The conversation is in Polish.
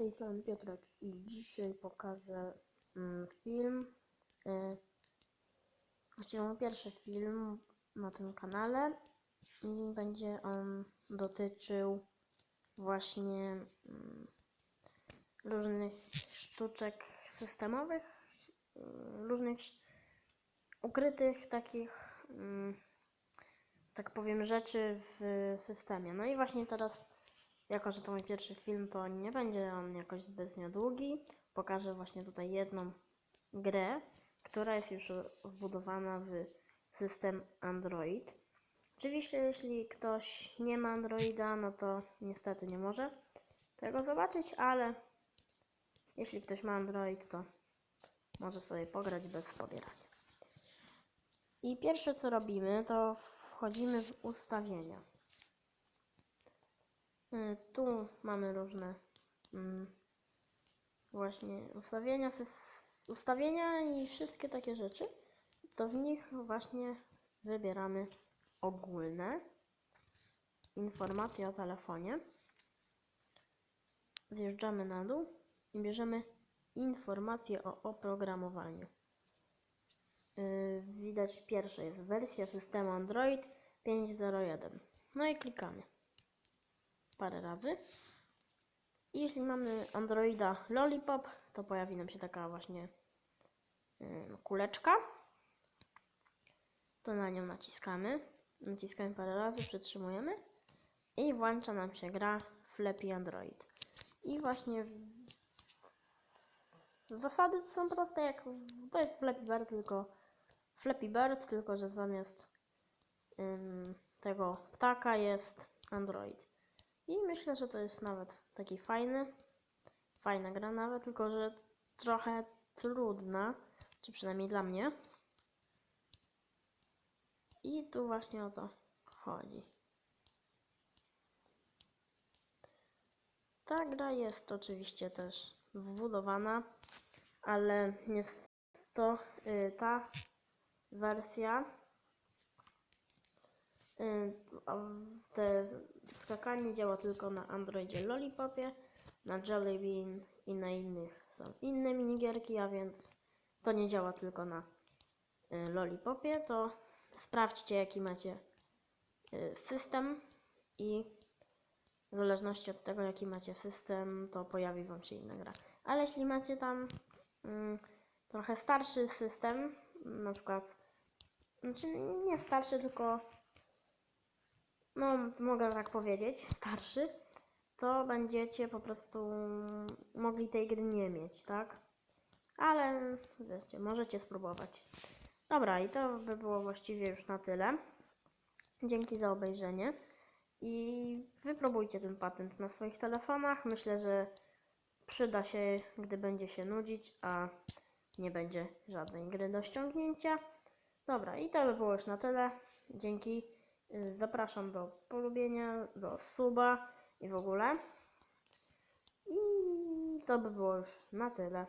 tej strony Piotrek i dzisiaj pokażę mm, film. Y, właściwie mój pierwszy film na tym kanale i będzie on dotyczył właśnie mm, różnych sztuczek systemowych, y, różnych ukrytych takich, mm, tak powiem, rzeczy w systemie. No i właśnie teraz jako, że to mój pierwszy film, to nie będzie on jakoś zbytnio długi. Pokażę właśnie tutaj jedną grę, która jest już wbudowana w system Android. Oczywiście, jeśli ktoś nie ma Androida, no to niestety nie może tego zobaczyć, ale jeśli ktoś ma Android, to może sobie pograć bez pobierania. I pierwsze co robimy, to wchodzimy w ustawienia. Y, Tu mamy różne mm, właśnie ustawienia, ustawienia i wszystkie takie rzeczy. To w nich właśnie wybieramy ogólne informacje o telefonie. Zjeżdżamy na dół i bierzemy informacje o oprogramowaniu. Yy, widać pierwsze jest wersja systemu Android 5.01. No i klikamy parę razy. I jeśli mamy Androida Lollipop, to pojawi nam się taka właśnie kuleczka. To na nią naciskamy. Naciskamy parę razy, przytrzymujemy i włącza nam się gra Flappy Android. I właśnie zasady są proste, jak to jest Flappy Bird, tylko Flappy Bird, tylko że zamiast ym, tego ptaka jest Android. I myślę, że to jest nawet taki fajny, fajna gra nawet, tylko że trochę trudna, czy przynajmniej dla mnie. I tu właśnie o to chodzi. Ta gra jest oczywiście też wbudowana, ale jest to y, ta wersja te skakanie działa tylko na Androidzie Lollipopie, na Jelly Bean i na innych są inne minigierki, a więc to nie działa tylko na y, Lollipopie, to sprawdźcie jaki macie y, system i w zależności od tego jaki macie system, to pojawi wam się inna gra. Ale jeśli macie tam mm, trochę starszy system, na przykład znaczy nie starszy, tylko no mogę tak powiedzieć, starszy, to będziecie po prostu mogli tej gry nie mieć, tak? Ale wiecie, możecie spróbować. Dobra, i to by było właściwie już na tyle. Dzięki za obejrzenie. I wypróbujcie ten patent na swoich telefonach. Myślę, że przyda się, gdy będzie się nudzić, a nie będzie żadnej gry do ściągnięcia. Dobra, i to by było już na tyle. Dzięki. Y, Zapraszam do polubienia, do suba i w ogóle. I to by było już na tyle.